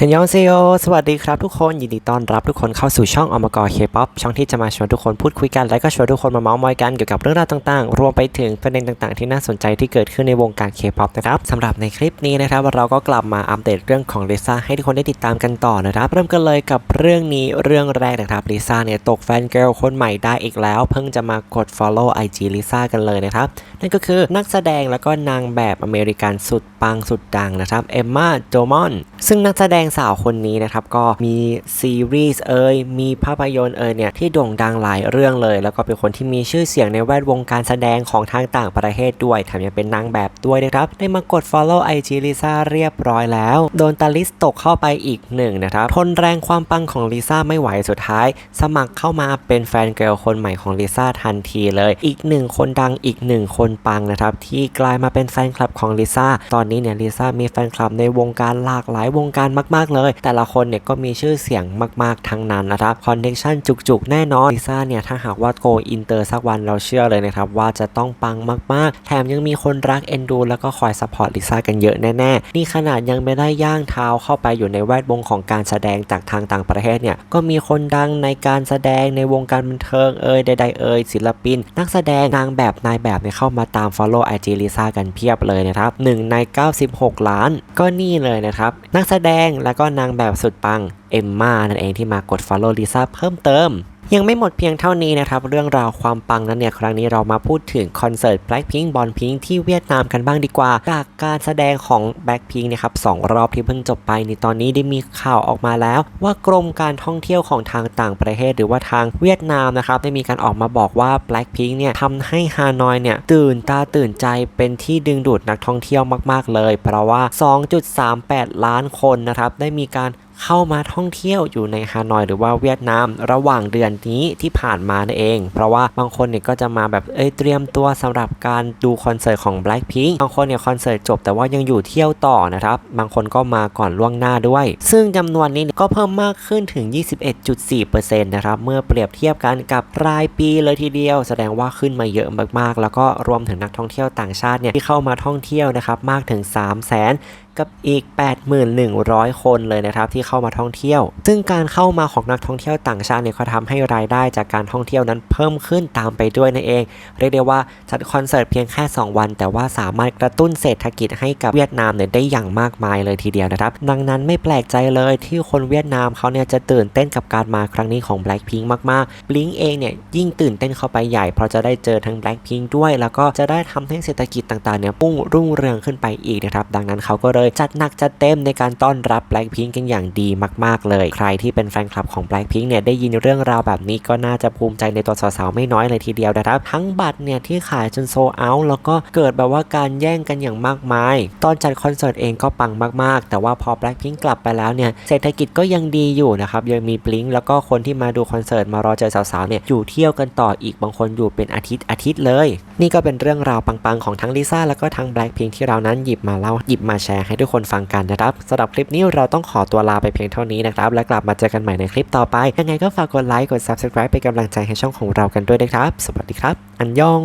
เฮนยองเซโยสวัสดีครับทุกคน ยินดีต้อนรับทุกคนเข้าสู่ช่องอมกรเคป๊อปช่องที่จะมาชวนทุกคนพูดคุยกัน และก็ชวนทุกคนมาเมาส์มอยกันเกี่ยวกับเรื่องราวต่างๆ รวมไปถึงประเด็นต่างๆ ที่น่าสนใจที่เกิดขึ้นในวงการเคป๊อปนะครับสำหรับในคลิปนี้นะครับ เราก็กลับมาอัปเดตเรื่องของลิซ่าให้ทุกคนได้ติดตามกันต่อนะครับ เริ่มกันเลยกับเรื่องนี้เรื่องแรกนะครับลิซ่าเนี่ยตกแฟนเกิร์ลคนใหม่ได้อีกแล้ว เพิ่งจะมากด follow IG ลิซ่ากันเลยนะครับนั่นก็คือนักแสดงแล้วก็นางแบบอเมริกันสุดปังสุดดังนะครับเอมมาโจมอนซึ่งนักแสดงงสาวคนนี้นะครับก็มีซีรีส์เอ่ยมีภาพยนตร์เอ่ยเนี่ยที่โด่งดังหลายเรื่องเลย แล้วก็เป็นคนที่มีชื่อเสียงในแวดวงการแสดงของทางต่างประเทศด้วยแถมยังเป็นนางแบบด้วยนะครับได้มากด follow IG ลิซ่าเรียบร้อยแล้ว โดนตาลิสตกเข้าไปอีกหนึ่งนะครับทนแรงความปังของลิซ่าไม่ไหวสุดท้าย สมัครเข้ามาเป็นแฟนเกิร์ลคนใหม่ของลิซ่าทันทีเลย อีกหนึ่งคนดังอีกหนึ่งคนปังนะครับที่กลายมาเป็นแฟนคลับของลิซ่าตอนนี้เนี่ยลิซ่ามีแฟนคลับในวงการหลากหลายวงการมากมาก ๆ เลย แต่ละคนเนี่ยก็มีชื่อเสียงมาก ๆ ทั้งนั้นนะครับคอนเนคชั่นจุก ๆ แน่นอนลิซ่าเนี่ยถ้าหากว่าโกอินเตอร์สักวันเราเชื่อเลยนะครับว่าจะต้องปังมาก ๆ แถมยังมีคนรักเอ็นดู แล้วก็คอยซัพพอร์ตลิซ่ากันเยอะแน่ ๆ นี่ขนาดยังไม่ได้ย่างเท้าเข้าไปอยู่ในแวดวงของการแสดงจากทางต่างประเทศเนี่ยก็มีคนดังในการแสดงในวงการบันเทิงเอ่ยใดๆเอ่ยศิลปิน นักแสดงนางแบบนายแบบเนี่ยเข้ามาตาม follow IG ลิซ่ากันเพียบเลยนะครับหนึ่งใน 96 ล้านก็นี่เลยนะครับนักแสดงแล้วก็นางแบบสุดปังเอมมานั่นเองที่มากด follow ลิซ่าเพิ่มเติม ยังไม่หมดเพียงเท่านี้นะครับ เรื่องราวความปังนั้นเนี่ย ครั้งนี้เรามาพูดถึงคอนเสิร์ต Blackpink b o n Pink ที่เวียดนามกันบ้างดีกว่า จากการแสดงของ Blackpink นะครับสองรอบที่เพิ่งจบไปในตอนนี้ได้มีข่าวออกมาแล้ว ว่ากรมการท่องเที่ยวของทางต่างประเทศ หรือว่าทางเวียดนามนะครับได้มีการออกมาบอกว่า Blackpink เนี่ยทำให้ฮานอยเนี่ยตื่นตาตื่นใจเป็นที่ดึงดูดนักท่องเที่ยวมาก ๆ เลย เพราะว่า 2.38 ล้านคนนะครับได้มีการ เข้ามาท่องเที่ยวอยู่ในฮานอยหรือว่าเวียดนามระหว่างเดือนนี้ที่ผ่านมานั่นเอง เพราะว่าบางคนเนี่ยก็จะมาแบบเอ้ยเตรียมตัวสำหรับการดูคอนเสิร์ตของ Blackpink บางคนเนี่ยคอนเสิร์ตจบแต่ว่ายังอยู่เที่ยวต่อนะครับ บางคนก็มาก่อนล่วงหน้าด้วย ซึ่งจำนวนนี้ก็เพิ่มมากขึ้นถึง 21.4%นะครับเมื่อเปรียบเทียบกันกับรายปีเลยทีเดียว แสดงว่าขึ้นมาเยอะมากๆ แล้วก็รวมถึงนักท่องเที่ยวต่างชาติเนี่ยที่เข้ามาท่องเที่ยวนะครับมากถึง 3 0 0 0 0 กับอีก 81,100 คนเลยนะครับที่เข้ามาท่องเที่ยว ซึ่งการเข้ามาของนักท่องเที่ยวต่างชาติเนี่ยเขาทำให้รายได้จากการท่องเที่ยวนั้นเพิ่มขึ้นตามไปด้วยนั่นเอง เรียกได้ว่าจัดคอนเสิร์ตเพียงแค่ 2 วัน แต่ว่าสามารถกระตุ้นเศรษฐกิจให้กับเวียดนามเนี่ยได้อย่างมากมายเลยทีเดียวนะครับ ดังนั้นไม่แปลกใจเลยที่คนเวียดนามเขาเนี่ยจะตื่นเต้นกับการมาครั้งนี้ของ Blackpink มากๆ Blink เองเนี่ยยิ่งตื่นเต้นเข้าไปใหญ่เพราะจะได้เจอทั้ง Blackpink ด้วย แล้วก็จะได้ทำให้เศรษฐกิจต่างๆเนี่ยพุ่งรุ่งเรืองขึ้นไปอีกนะครับดังนั้นเขาก็เลยจัดหนักจัดเต็มในการต้อนรับ Blackpink กันอย่างดีมาก ๆ เลย ใครที่เป็นแฟนคลับของ Blackpink เนี่ยได้ยินเรื่องราวแบบนี้ก็น่าจะภูมิใจในตัวสาวๆไม่น้อยเลยทีเดียวนะครับ ทั้งบัตรเนี่ยที่ขายจนโซเอาแล้วก็เกิดแบบว่าการแย่งกันอย่างมากมาย ตอนจัดคอนเสิร์ตเองก็ปังมากๆ แต่ว่าพอ Blackpink กลับไปแล้วเนี่ยเศรษฐกิจก็ยังดีอยู่นะครับยังมี Blink แล้วก็คนที่มาดูคอนเสิร์ตมารอเจอสาวๆเนี่ยอยู่เที่ยวกันต่ออีกบางคนอยู่เป็นอาทิตย์อาทิตย์เลย นี่ก็เป็นเรื่องราวปังๆของทั้งลิซ่าแล้วก็ทั้ง Blackpink ที่เรานั้นหยิบมาเล่าหยิบมาแชร์ให้ทุกคนฟังกันนะครับสำหรับคลิปนี้เราต้องขอตัวลาไปเพียงเท่านี้นะครับ และกลับมาเจอกันใหม่ในคลิปต่อไป ยังไงก็ฝากกดไลค์กด Subscribe เป็นกำลังใจให้ช่องของเรากันด้วยนะครับ สวัสดีครับ อันยอง